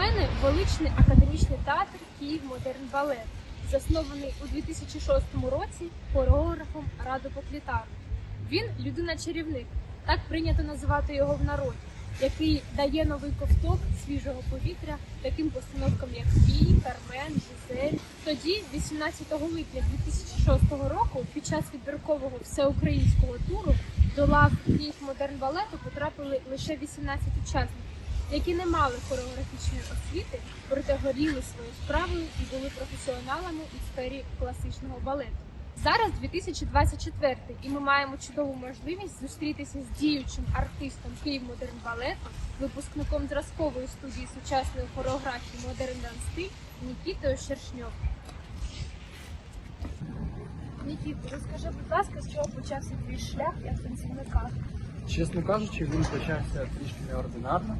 мене величний академічний театр Київ Модерн Балет, заснований у 2006 році хореографом Радо Поклітаром. Він людина-чарівник, так прийнято називати його в народі, який дає новий ковток свіжого повітря таким постановкам, як Бій, Кармен, Жизель. Тоді, 18 липня 2006 року, під час відбіркового всеукраїнського туру до лав Київ Модерн Балету потрапили лише 18 учасників, які не мали хореографічної освіти, проте горіли своєю справою і були професіоналами у сфері класичного балету. Зараз 2024 і ми маємо чудову можливість зустрітися з діючим артистом Київ Модерн Балету, випускником зразкової студії сучасної хореографії Модерн Данс Нікітою Шершньов. Нікіт, розкажи, будь ласка, з чого почався твій шлях як танцівника? Чесно кажучи, він почався трішки неординарно.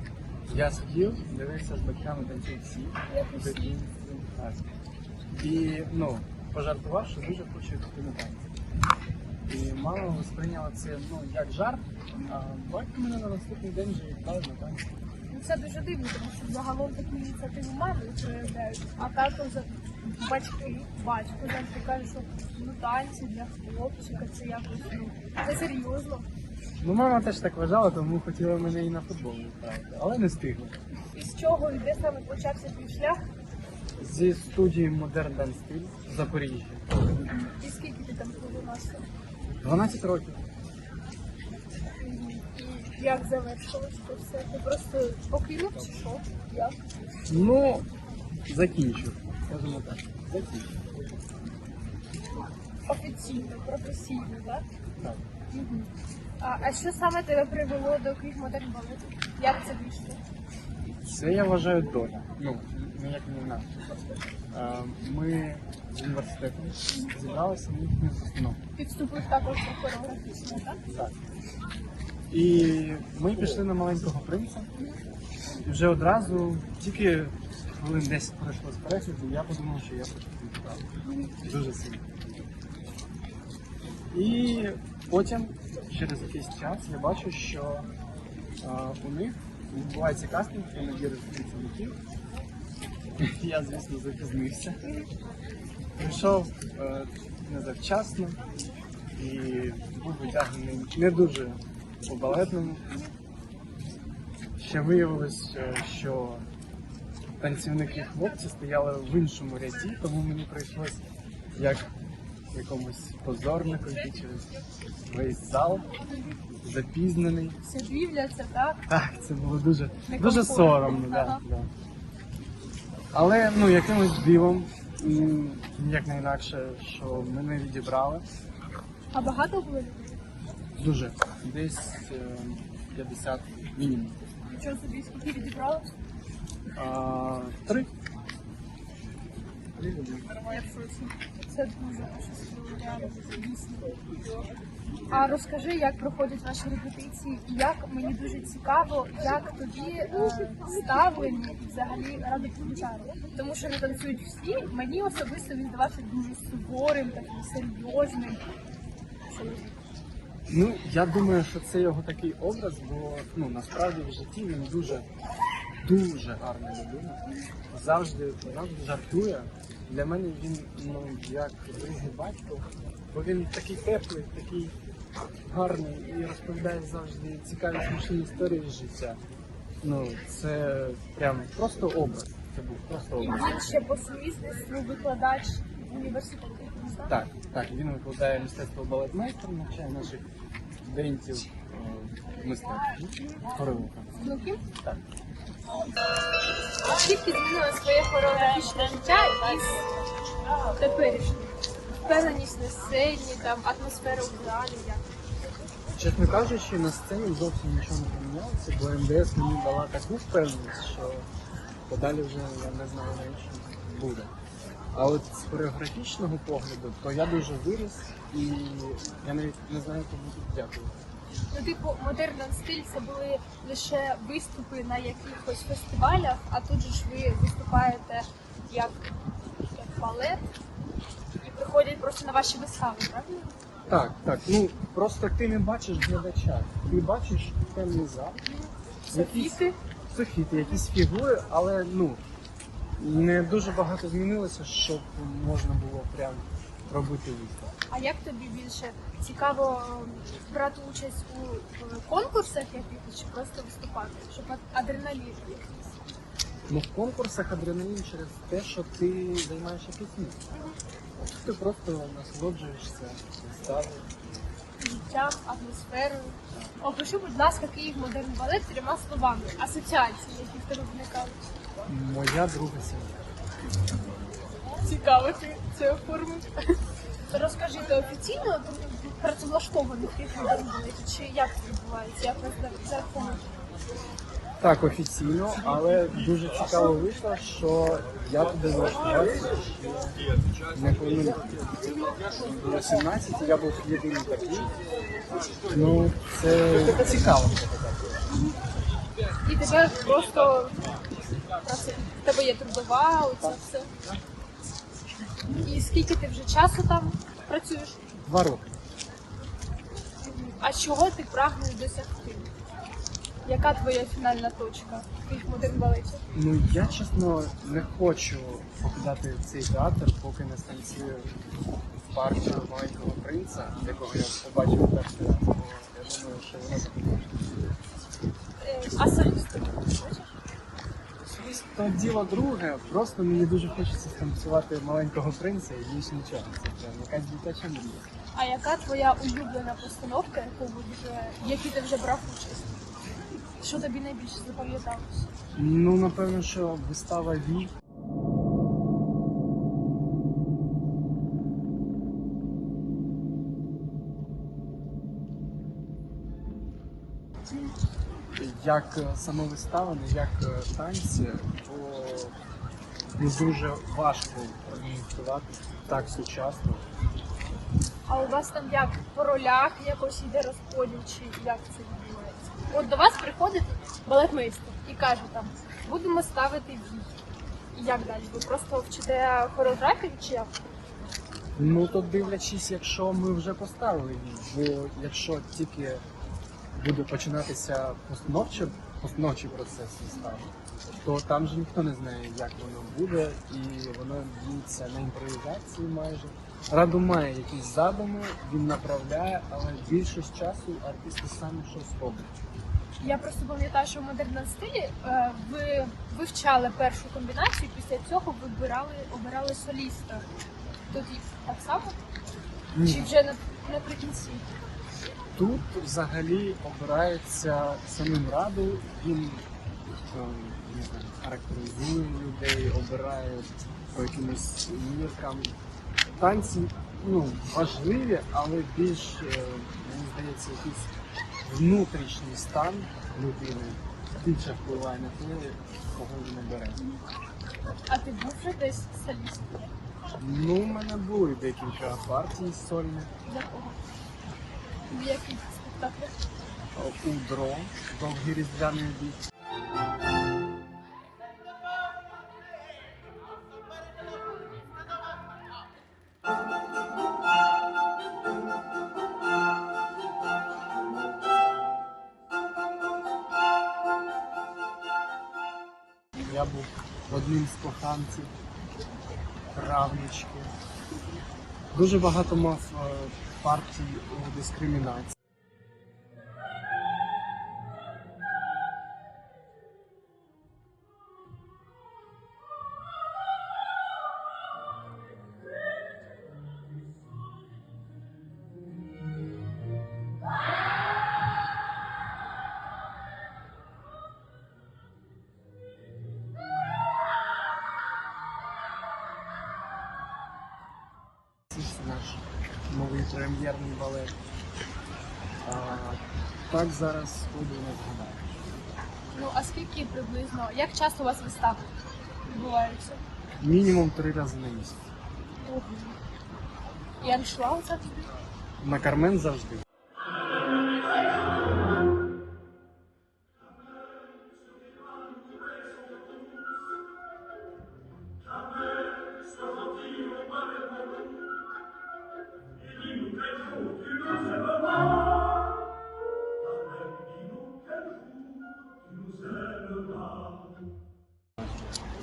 Я сидів, дивився з батьками танцівці. І ну, пожартував, що дуже хочу йти на танці. І мама сприйняла це ну, як жарт, а батько мене на наступний день вже відправив на танці. Ну, Це дуже дивно, тому що загалом таку ініціативу мами проявляють, а тато за батьки, батько завжди каже, що ну танці для хлопчика, це якось ну це серйозно. Ну, мама теж так вважала, тому хотіла мене і на футбол відправити, але не встигла. І з чого і де саме почався твій шлях? Зі студії Modern Dance Style в Запоріжжі. І скільки ти там провинався? 12 років. І як завершилось це все? Ти просто покинув чи що? Як? Ну, закінчив. Скажімо так. Закінчив. Офіційно, професійно, так? Так. Мгм. А, а що саме тебе привело до Балету? Як це вийшло? Це я вважаю доля. Ну, ніяк не інакше. Ми з університетом зібралися на їхню постановку. Підступив також до хореографічного, так? Так. І ми пішли на маленького принца. І вже одразу, тільки хвилин 10 пройшло з перегляду, я подумав, що я хочу відправити. Дуже сильно. І потім, через якийсь час, я бачу, що е, у них відбувається кастинг і набір працівників. Я, звісно, запізнився. Прийшов е, незавчасно і був витягнений не дуже по балетному. Ще виявилось, е, що танцівники хлопці стояли в іншому ряді, тому мені прийшлось як якомусь позорнику йти через весь зал, запізнений. Все дивляться, так? Так, це було дуже, дуже соромно, да, Ага. да. Але ну якимось дивом, ніяк не інакше, що мене відібрали. А багато було людей? Дуже. Десь е, 50 мінімум. Нічого собі, скільки відібрали? А, три. Три люди. Я в шоці. Це дуже дійсно. А розкажи, як проходять ваші репетиції, і як мені дуже цікаво, як тобі е, ставлення і взагалі ради коментарі. Тому що не танцюють всі. Мені особисто він здавався дуже суворим, таким серйозним. Ну, я думаю, що це його такий образ, бо ну насправді в житті він дуже, дуже гарна людина. Завжди, завжди жартує. Для мене він ну як другий батько, бо він такий теплий, такий гарний і розповідає завжди цікаві смішні історії з життя. Ну, це прям просто образ. Це був просто І образ. він ще по сумісництву викладач в університеті. так? Так, він викладає мистецтво балетмейстер, навчає наших студентів е. Внуків? Так. Скільки змінило своє хореографічне життя із теперішнім? Впевненість на сцені, там атмосфера у залі. Чесно кажучи, на сцені зовсім нічого не помінялося, бо МДС мені дала таку впевненість, що подалі вже я не знаю навіть що буде. А от з хореографічного погляду, то я дуже виріс і я навіть не знаю, кому тут дякую. Ну, типу, модерн стиль це були лише виступи на якихось фестивалях, а тут же ж ви виступаєте як, як балет і приходять просто на ваші вистави, правильно? Так, так. Ну просто ти не бачиш глядача. Ти бачиш темний зал. Софіти. софіти, якісь фігури, але ну не дуже багато змінилося, щоб можна було прям робити виставку. А як тобі більше цікаво е, брати участь у е, конкурсах якихось чи просто виступати, щоб ад- адреналін якийсь? Ну, в конкурсах адреналін через те, що ти займаєш якесь місце. Ти просто насолоджуєшся виставою. життям, атмосферою. Опиши, будь ласка, Київ модерн балет трьома словами. Асоціації, які в тебе виникають. Моя друга сім'я. Цікаво, ти це оформив. Розкажи, ти офіційно в Київ чи як це відбувається? Як вас за- зараховують? Так, офіційно, але дуже цікаво вийшло, що я туди влаштувався не повинен було 17, я був єдиний такий. Ну, це цікаво. І тебе просто в тебе є трудова, оце все. І скільки ти вже часу там працюєш? Два роки. А чого ти прагнеш досягти? Яка твоя фінальна точка Київ модерн балеті? Ну я чесно не хочу покидати цей театр, поки не станцюю в партію маленького принца, якого я побачив перший раз. Бо я думаю, що воно буде. Е, А? То діло друге, просто мені дуже хочеться станцювати маленького принца і більше нічого. Це прям якась дитяча мрія. А яка твоя улюблена постановка, яку ви вже, в якій ти вже брав участь? Що тобі найбільше запам'яталося? Ну, напевно, що вистава Ві. Як е, сама як е, танці, то ну, дуже важко організувати так сучасно. А у вас там як по ролях якось йде розподіл, чи як це відбувається? От до вас приходить балетмейстер і каже там, будемо ставити вій. І як далі? Ви просто вчите хореографію чи як? Ну то дивлячись, якщо ми вже поставили її, бо якщо тільки буде починатися постановчий, постановчий процес вистави, то там же ніхто не знає, як воно буде, і воно діється на імпровізації майже. Раду має якісь задуми, він направляє, але більшість часу артисти самі щось роблять. Я просто пам'ятаю, що в модерному стилі е, ви вивчали першу комбінацію, після цього вибирали, обирали соліста. Тут і так само? Чи вже наприкінці? Тут взагалі обирається самим раду, він е, не знаю, характеризує людей, обирає по якимось міркам. Танці ну, важливі, але більш, е, мені здається, якийсь внутрішній стан людини більше впливає на те, кого він обере. А ти був вже десь солістом? Ну, у мене були декілька партій сольних. Для кого? В яких спектаклях? У дрон, довгий різдвяний обід. Я був одним з коханців травнички. Дуже багато мав е, партій у дискримінації. Прем'єрний балет. А, так зараз ходу не згадаю. Ну а скільки приблизно? Як часто у вас вистави відбуваються? Мінімум три рази на місяць. І аншлаг завжди? На Кармен завжди.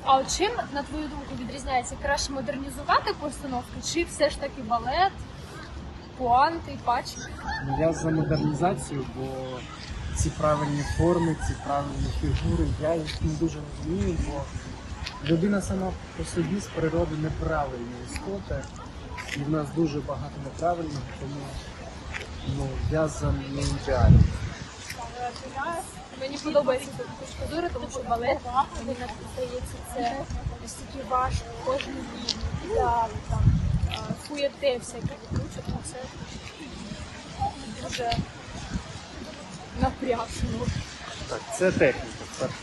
А от чим, на твою думку, відрізняється краще модернізувати постановки, чи все ж таки балет, пуанти, пачки? Ну, Я за модернізацію, бо ці правильні форми, ці правильні фігури, я їх не дуже розумію, бо людина сама по собі з природи неправильна істота, і в нас дуже багато неправильного, тому ну, я за не ідеальний. Мені подобається ця точка зору, тому що балет, мені здається, це настільки важко, кожен ідеал, там, фуєте всякі викручувати, це дуже напряжно. Так, це техніка, в першу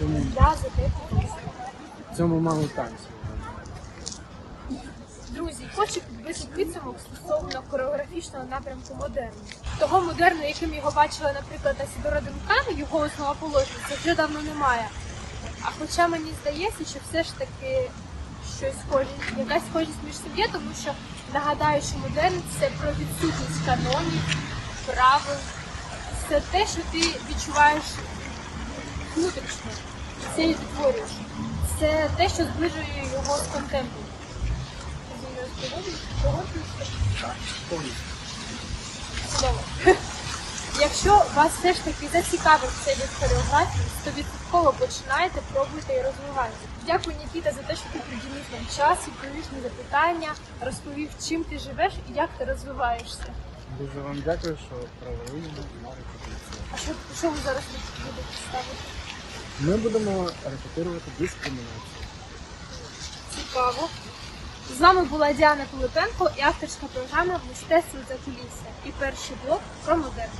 чергу. Да, за техніку. цьому мало танцю. Друзі, хочу підбити підсумок стосовно хореографічного напрямку модерну. Того модерну, яким його бачила, наприклад, Асідора Дункан, його основоположник, це вже давно немає. А хоча мені здається, що все ж таки щось схоже, якась схожість між є, тому що нагадаю, що модерн це про відсутність канонів, правил, це те, що ти відчуваєш внутрішньо, це і відтворюєш. Це те, що зближує його з контемпом. Якщо вас все ж таки зацікавив цей від хореографії, то відсотково починайте, пробуйте і розвивайте. Дякую, Нікіта, за те, що ти приділив нам час, відповів на запитання, розповів, чим ти живеш і як ти розвиваєшся. Дуже вам дякую, що провели мене на репетицію. А що, що ви зараз будете ставити? Ми будемо репетирувати дискримінацію. Цікаво. З вами була Діана Пилипенко і авторська програма Мистецтво за кулісся і перший блок про модерн.